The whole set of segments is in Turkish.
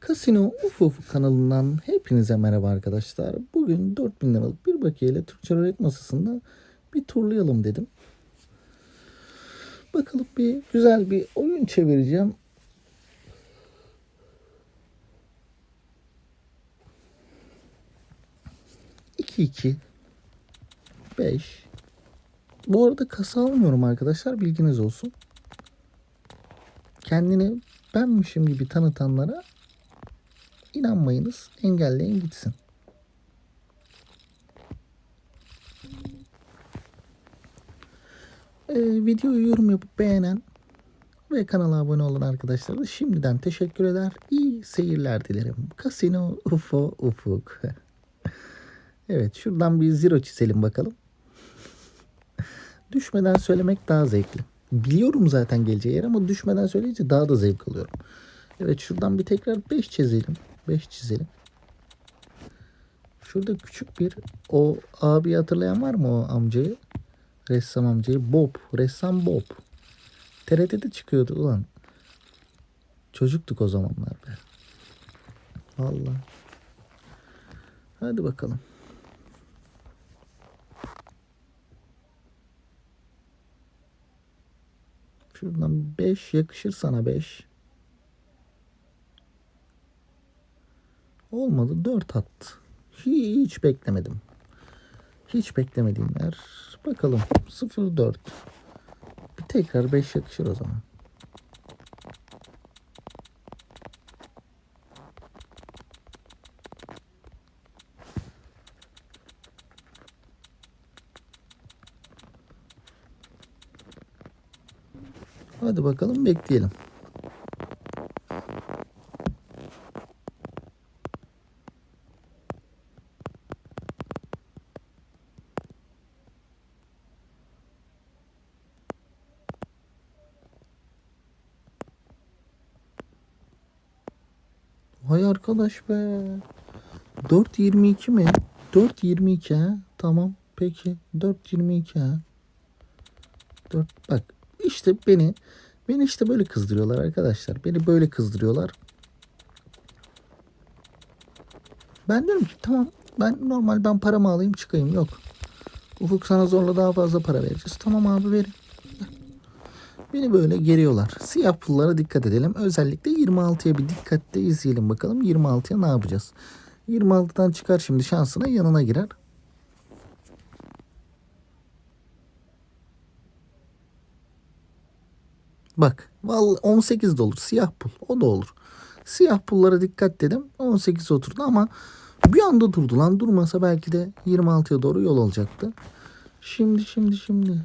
Casino Uf Uf kanalından hepinize merhaba arkadaşlar. Bugün 4000 liralık bir bakiye ile Türkçe Rölet masasında bir turlayalım dedim. Bakalım bir güzel bir oyun çevireceğim. İki iki. Beş. Bu arada kasa almıyorum arkadaşlar bilginiz olsun. Kendini benmişim gibi tanıtanlara inanmayınız. Engelleyin gitsin. Ee, videoyu yorum yapıp beğenen ve kanala abone olan arkadaşlara da şimdiden teşekkür eder. İyi seyirler dilerim. Casino UFO Ufuk. evet şuradan bir zero çizelim bakalım. Düşmeden söylemek daha zevkli. Biliyorum zaten geleceği yer ama düşmeden söyleyince daha da zevk alıyorum. Evet şuradan bir tekrar 5 çizelim. 5 çizelim. Şurada küçük bir o abi hatırlayan var mı o amcayı? Ressam amcayı. Bob. Ressam Bob. TRT'de çıkıyordu ulan. Çocuktuk o zamanlar be. Vallahi. Hadi bakalım. Şuradan 5 yakışır sana 5. Olmadı 4 attı. Hiç beklemedim. Hiç beklemediğim yer. Bakalım 0-4. Bir tekrar 5 yakışır o zaman. Hadi bakalım bekleyelim. Vay arkadaş be. 4.22 mi? 4.22 ha. Tamam. Peki. 4.22 ha. 4 bak işte beni beni işte böyle kızdırıyorlar arkadaşlar. Beni böyle kızdırıyorlar. Ben diyorum ki tamam ben normal ben paramı alayım çıkayım yok. Ufuk sana zorla daha fazla para vereceğiz. Tamam abi verin. Beni böyle geriyorlar. Siyah pullara dikkat edelim. Özellikle 26'ya bir dikkatle izleyelim bakalım. 26'ya ne yapacağız? 26'dan çıkar şimdi şansına yanına girer. Bak vallahi 18 de olur. Siyah pul. O da olur. Siyah pullara dikkat dedim. 18 oturdu ama bir anda durdu lan. Durmasa belki de 26'ya doğru yol alacaktı. Şimdi şimdi şimdi.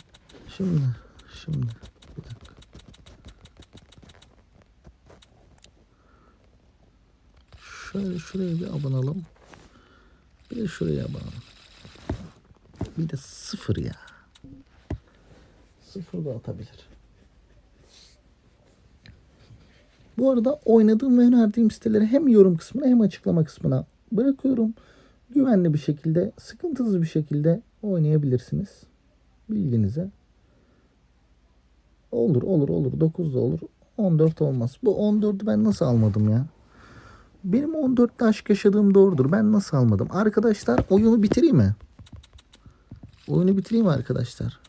Şimdi. Şimdi. Bir dakika. Şöyle şuraya bir abanalım. Bir de şuraya abanalım. Bir de sıfır ya. Sıfır da atabilir. Bu arada oynadığım ve önerdiğim siteleri hem yorum kısmına hem açıklama kısmına bırakıyorum. Güvenli bir şekilde, sıkıntısız bir şekilde oynayabilirsiniz. Bilginize. Olur olur olur. 9 da olur. 14 olmaz. Bu 14'ü ben nasıl almadım ya? Benim 14'te aşk yaşadığım doğrudur. Ben nasıl almadım? Arkadaşlar oyunu bitireyim mi? Oyunu bitireyim mi arkadaşlar?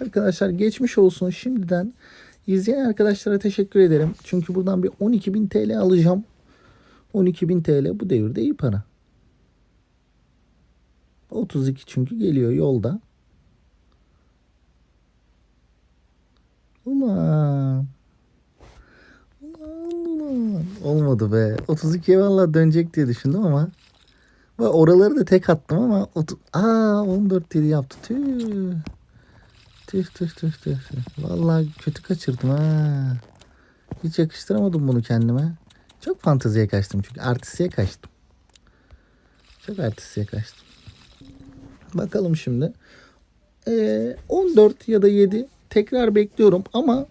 Arkadaşlar geçmiş olsun şimdiden. izleyen arkadaşlara teşekkür ederim. Çünkü buradan bir 12.000 TL alacağım. 12.000 TL bu devirde iyi para. 32 çünkü geliyor yolda. Ulan. Ulan ulan. Olmadı be. 32'ye valla dönecek diye düşündüm ama. Ve oraları da tek attım ama. Aa 14 dedi yaptı. Tüh. Tüh tüh tüh tüh. Vallahi kötü kaçırdım ha. Hiç yakıştıramadım bunu kendime. Çok fanteziye kaçtım çünkü artistiye kaçtım. Çok artistiye kaçtım. Bakalım şimdi. Ee, 14 ya da 7 tekrar bekliyorum ama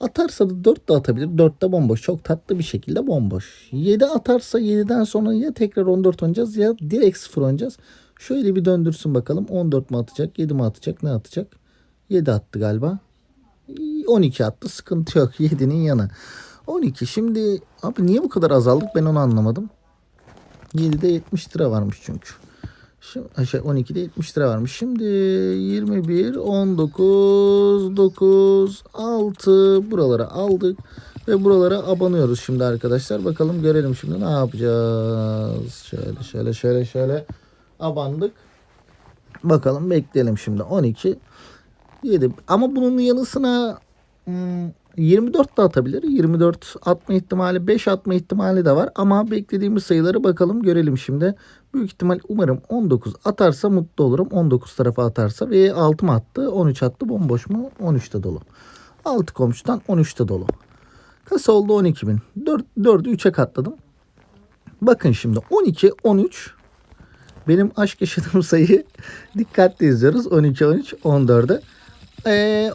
Atarsa da 4 de atabilir. 4 de bomboş. Çok tatlı bir şekilde bomboş. 7 atarsa 7'den sonra ya tekrar 14 oynayacağız ya direkt 0 oynayacağız. Şöyle bir döndürsün bakalım. 14 mu atacak? 7 mi atacak? Ne atacak? 7 attı galiba. 12 attı. Sıkıntı yok. 7'nin yanı. 12. Şimdi abi niye bu kadar azaldık ben onu anlamadım. 7'de 70 lira varmış çünkü. Şimdi şey 12'de 70 lira varmış. Şimdi 21, 19, 9, 6 buralara aldık ve buralara abanıyoruz şimdi arkadaşlar. Bakalım görelim şimdi ne yapacağız. Şöyle şöyle şöyle şöyle abandık. Bakalım bekleyelim şimdi 12 7 ama bunun yanısına hmm, 24 da atabilir. 24 atma ihtimali 5 atma ihtimali de var. Ama beklediğimiz sayıları bakalım görelim şimdi. Büyük ihtimal umarım 19 atarsa mutlu olurum. 19 tarafa atarsa ve 6 mı attı? 13 attı. Bomboş mu? 13'te dolu. 6 komşudan 13'te dolu. Kasa oldu 12 bin. 4, 4'ü 3'e katladım. Bakın şimdi 12, 13. Benim aşk yaşadığım sayıyı dikkatli izliyoruz. 12, 13, 14'e. Ee,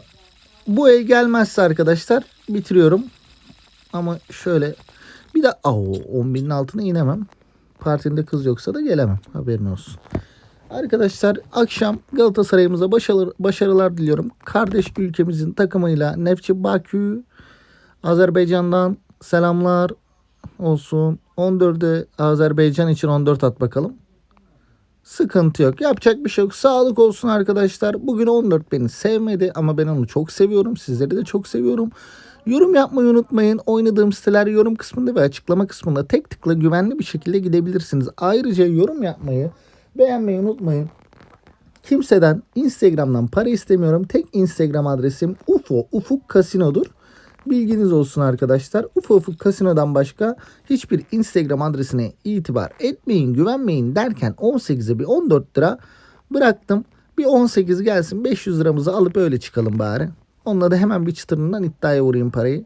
bu el gelmezse arkadaşlar bitiriyorum. Ama şöyle bir de oh, 10 binin altına inemem. Partinde kız yoksa da gelemem. Haberin olsun. Arkadaşlar akşam Galatasaray'ımıza başarılar, başarılar diliyorum. Kardeş ülkemizin takımıyla Nefçi Bakü Azerbaycan'dan selamlar olsun. 14'e Azerbaycan için 14 at bakalım. Sıkıntı yok. Yapacak bir şey yok. Sağlık olsun arkadaşlar. Bugün 14 beni sevmedi ama ben onu çok seviyorum. Sizleri de çok seviyorum. Yorum yapmayı unutmayın. Oynadığım siteler yorum kısmında ve açıklama kısmında tek tıkla güvenli bir şekilde gidebilirsiniz. Ayrıca yorum yapmayı, beğenmeyi unutmayın. Kimseden Instagram'dan para istemiyorum. Tek Instagram adresim UFO, Ufuk Kasino'dur. Bilginiz olsun arkadaşlar. Ufo Ufuk Kasino'dan başka hiçbir Instagram adresine itibar etmeyin, güvenmeyin derken 18'e bir 14 lira bıraktım. Bir 18 gelsin 500 liramızı alıp öyle çıkalım bari. Onunla da hemen bir çıtırından iddiaya vurayım parayı.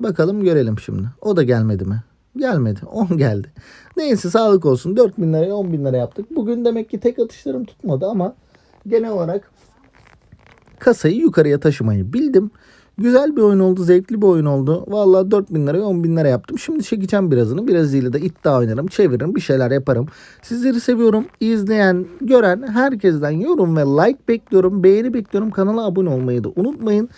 Bakalım görelim şimdi. O da gelmedi mi? Gelmedi. 10 geldi. Neyse sağlık olsun. 4 bin liraya 10 bin lira yaptık. Bugün demek ki tek atışlarım tutmadı ama genel olarak kasayı yukarıya taşımayı bildim. Güzel bir oyun oldu, zevkli bir oyun oldu. Vallahi 4 bin liraya 10 bin lira yaptım. Şimdi çekeceğim birazını. Birazıyla da iddia oynarım, çeviririm, bir şeyler yaparım. Sizleri seviyorum. İzleyen, gören herkesten yorum ve like bekliyorum. Beğeni bekliyorum. Kanala abone olmayı da unutmayın.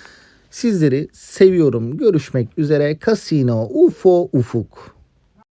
Sizleri seviyorum. Görüşmek üzere. Casino UFO Ufuk.